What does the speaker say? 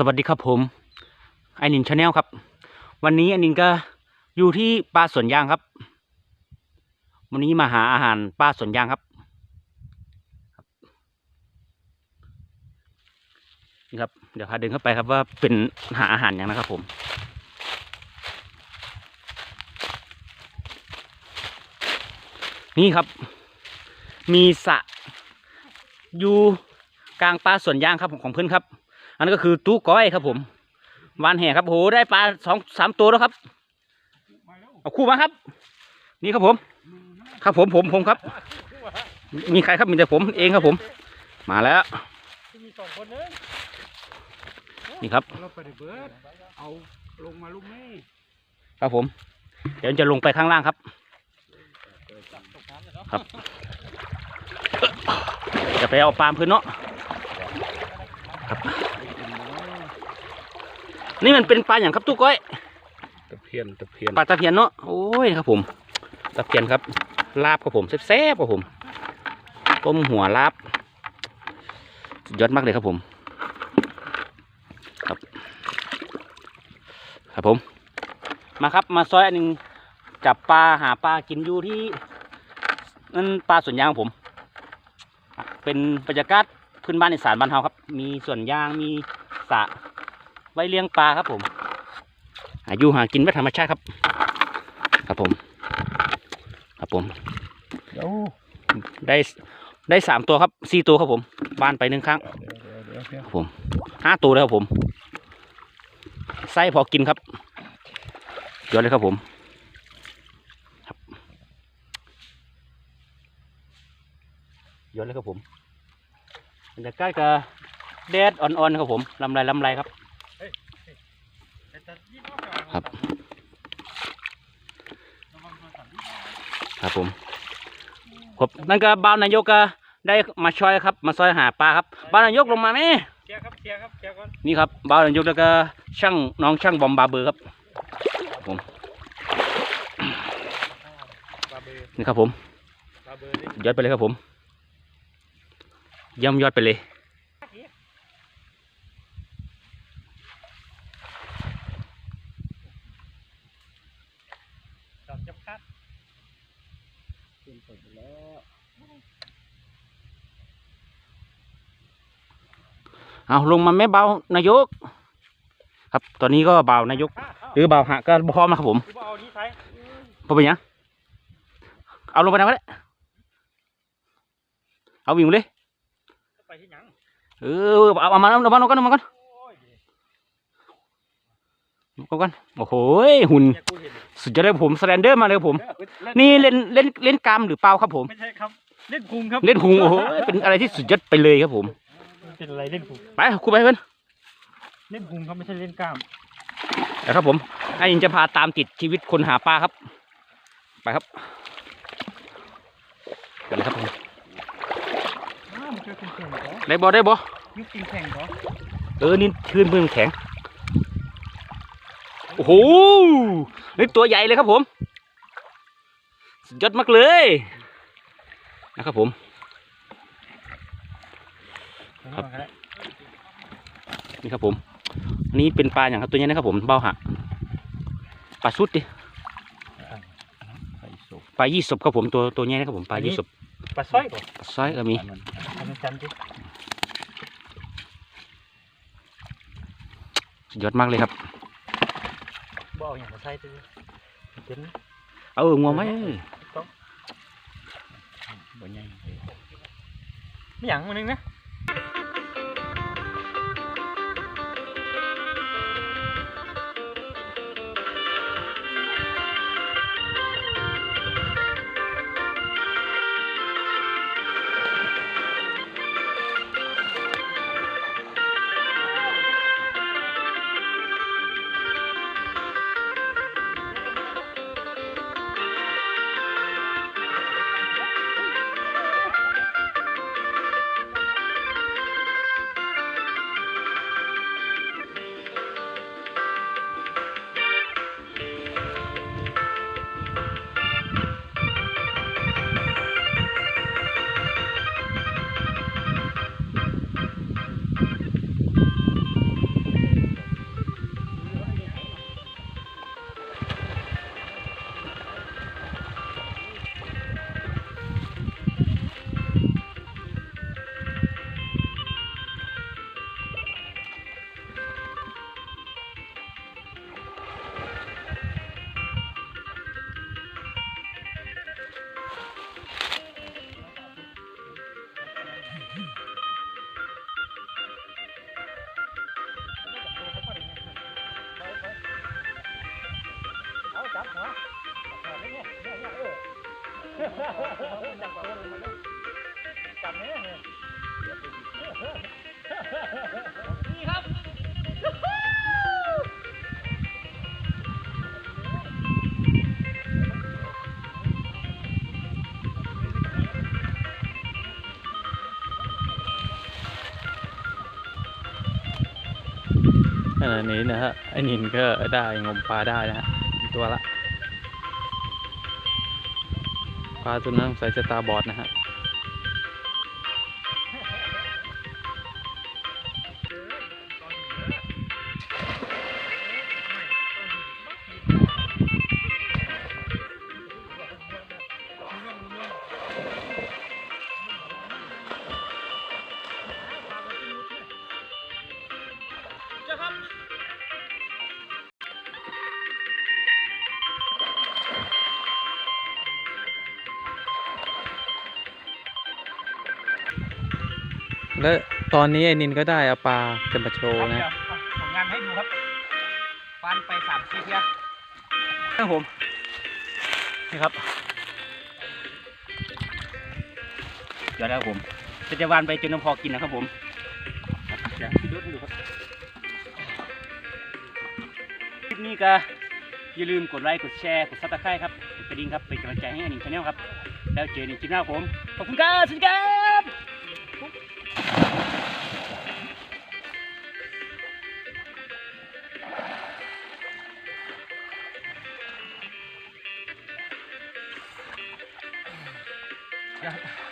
สวัสดีครับผมไอนินชาแนลครับ วันนี้ไอนินก็อยู่ที่ป่าสวนยางครับ วันนี้มาหาอาหารป่าสวนยางครับนี่ครับ เดี๋ยวพาเดินเข้าไปครับว่าเป็นหาอาหารย่างนะครับผมนี่ครับ มีสระอยู่กลางป่าสวนยางครับของเพื่อนครับ อันนั้นก็คือตู้ก้อยครับผมวานแห่ครับโหได้ปลาสองสามตัวแล้วครับเอาคู่มาครับ นี่ครับผม ครับผมผมผมครับ มีใครครับมีแต่ผมเองครับผม มาแล้วนี่ครับเอาลงมาลูกแม่ครับผม เดี๋ยวจะลงไปข้างล่างครับ ครับจะไปเอาปลาพื้นเนาะครับ นี่มันเป็นปลาอย่างครับตู้ก้อยตะเพียนตะเพียนปลาตะเพียนเนาะโอ้ยครับผมตะเพียนครับ ลาบครับผมแซ่บๆครับผมต้มหัวลาบสุดยอดมากเลยครับผม ครับ ครับผม มาครับมาซอยอันหนึ่งจับปลาหาปลากินอยู่ที่นั่นปลาสวนยางของผม เป็นบรรยากาศพื้นบ้านในสารบ้านเฮาครับ มีสวนยางมีสระ ไว้เลี้ยงปลาครับผมอายุหากินแบบธรรมชาติครับ ครับผม ครับผมเดี๋ยวได้ได้สามตัวครับสี่ตัวครับผมบ้านไปหนึ่งครั้งเดี๋ยวเดี๋ยวเดี๋ยวเดี๋ยวครับผมห้าตัวเลยครับผมไส้พอกินครับเยอะเลยครับผมครับเยอะเลยครับผมบรรยากาศก็แดดอ่อนๆครับผมลำไรลำไรครับ ครับ ครับผมผมนั่นก็บ้าวนายกก็ได้มาช่วยครับ มาช่วยหาปลาครับบ้าวนายกลงมาไหมเคลียร์ครับเคลียร์ครับเคลียร์ก่อนนี่ครับบ้าวนายกแล้วก็ช่างน้องช่างบอมบาเบอร์ครับผมบาเบอร์นี่ครับผมบาเบอร์นี่ยอดไปเลยครับผมเย่ำยอดไปเลย จอดจับคัด เอาลงมาแม่เบาวนายก ครับ ตอนนี้ก็เบาวนายก หรือเบาหะก็พร้อมนะครับผมคือว่าเอานี้ใช้พอเป็นหยังเอาลงไปนะก็ได้เอาวิ่งเลยไปที่หยังเออเอาเอามาเอามาเอามาก่อนเอามาก่อนโอ้ยเอาก่อนโอ้โหหุ่นเนี่ยกูเห็น สุดยอดเลยครับผมสแลนเดอร์มาเลยครับผมเล่นี่เล่นเล่นเล่นกล้ามหรือเปล่าครับผม ไม่ใช่ครับ เล่นพุงครับ เล่นหุงโอ้โหเป็นอะไรที่สุดยอดไปเลยครับผม เป็นอะไรเล่นพุงไปครูไปเพื่อนเล่นพุงครับไม่ใช่เล่นกล้ามนะครับผมไอ้ยินจะพาตามติดชีวิตคนหาปลาครับ ไปครับไปเลยครับผมอ้าวมันคือแข่งๆเหรอได้บอได้บอยุคจริงแข่งเหรอเออนี่คืนมือแข็ง โอ้โหนี่ตัวใหญ่เลยครับผมสุดยอดมากเลยนะครับผมครับนี่ครับผมอันนี้เป็นปลาอย่างครับตัวนี้นะครับผมเบ้าหะปลาสุดดิไปสุกปลายี่สบครับผมตัวตัวนี้นะครับผมปลายี่สบปลาสร้อยก่อนปลาซ้อยก็มีอันนั้นจันทร์ดิสุดยอดมากเลยครับบ่ เอาอย่างมาใส่ตัวเป็นเอางวงไหมบ่ใหญ่ไม่หยังมันนึงนะ นี่ยนี่ครับขณะนี้นะฮะไอ้นินก็ได้งมปลาได้นะฮะตัวละปลาตัวนั้นใส่จะตาบอดนะฮะ และตอนนี้ไอ้นินก็ได้เอาปลาจะมาโชว์เดี๋ยวนะเอาผลงานให้ดูครับฟันไปสามสี่เทียครับผม นี่ครับเดี๋ยวนะครับผมจะจะวานไปจนน้ำพอกินนะครับผมเดี๋ยวพี่ยศให้ดูครับคลิปนี้ก็อย่าลืมกดไลค์ กดแชร์ กดซับสไครต์ครับกดกระดิ่งครับ เป็นกำลังใจให้อันนิงชาแนลครับ แล้วเจอในคลิปหน้าครับผม ขอบคุณครับสวัสดีครับ Yeah.